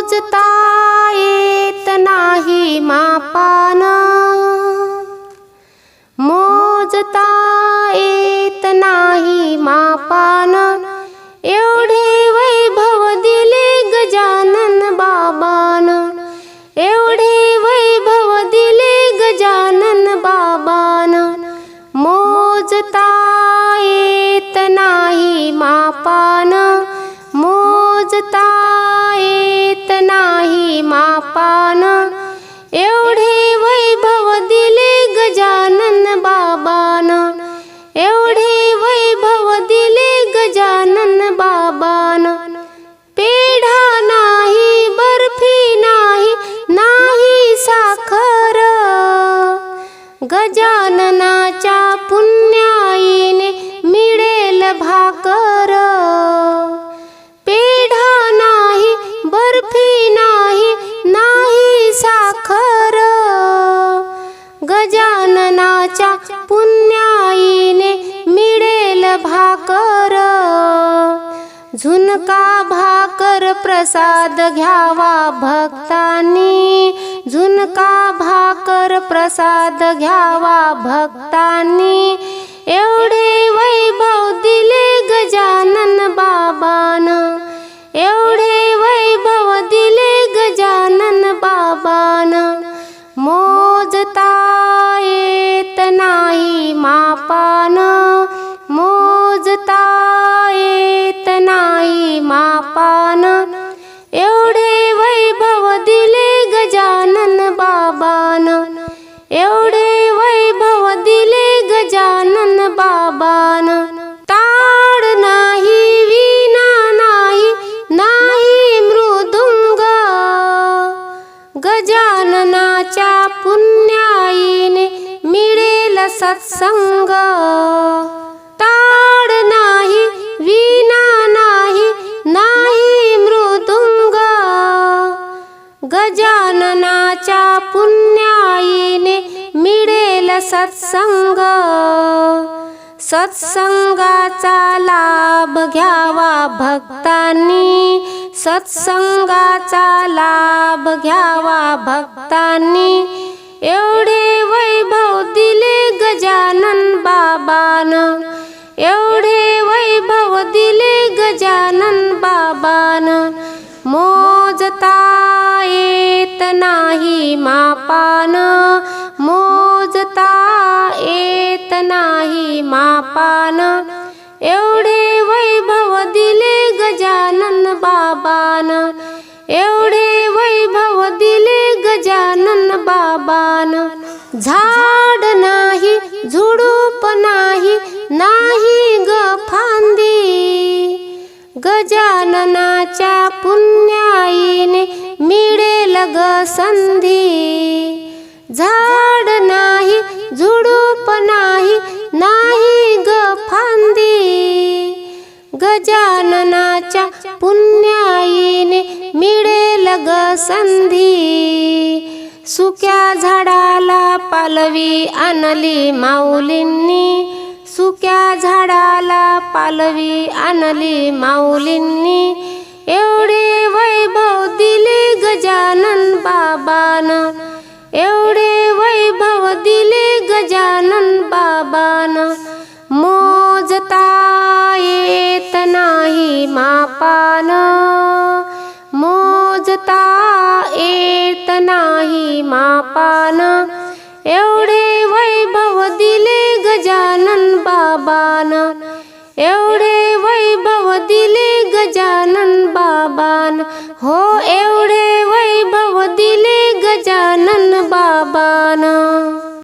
मोजता येत नाही मापान. मोजता येत नाही मापान. एवढे वैभव दिले गजानन बाबान. एवढे वैभव दिले गजानन बाबान. मोजता येत नाही मापान. मोजता मापान. एवढे वैभव दिले गजानन बाबान. एवढे वैभव दिले गजानन बाबान. पेढा नाही बर्फी नाही नाही साखर. गजानना त्याच्या पुण्याईने मिळेल भाकर. झुनका भाकर प्रसाद घ्यावा भक्तानी. झुणका भाकर प्रसाद घ्यावा भक्ता गजाननाच्या पुण्याईने मिळेल सत्संग. ताड नाही विना नाही नाही मृदुंग. गजाननाच्या पुण्याईने मिळेल सत्संग. सत्संगाचा लाभ घ्यावा भक्तांनी. सत्संगाचा लाभ घ्यावा भक्तांनी. एवढे वैभव दिले गजानन बाबान. एवढे वैभव दिले गजानन बाबान. मोजता येत नाही मापान. मोजता येत नाही मापान. एव एवढे वैभव दिले गजानन बाबान. झाड नाही झुडूप नाही नाही ग फांदी. गजाननाच्या पुण्याईने मिळेल ग संधी. गजाननाच्या पुण्याईने मिळेल ग संधी. सुक्या झाडाला पालवी आणली माऊलींनी. सुक्या झाडाला पालवी आणली माऊलींनी. एवढे वैभव दिले गजानन बाबान. एवढे वैभव दिले मापान. मोजता येत नाही मापान. एवढे वैभव दिले गजानन बाबान. एवढे वैभव दिले गजानन बाबान. हो एवढे वैभव दिले गजानन बाबान.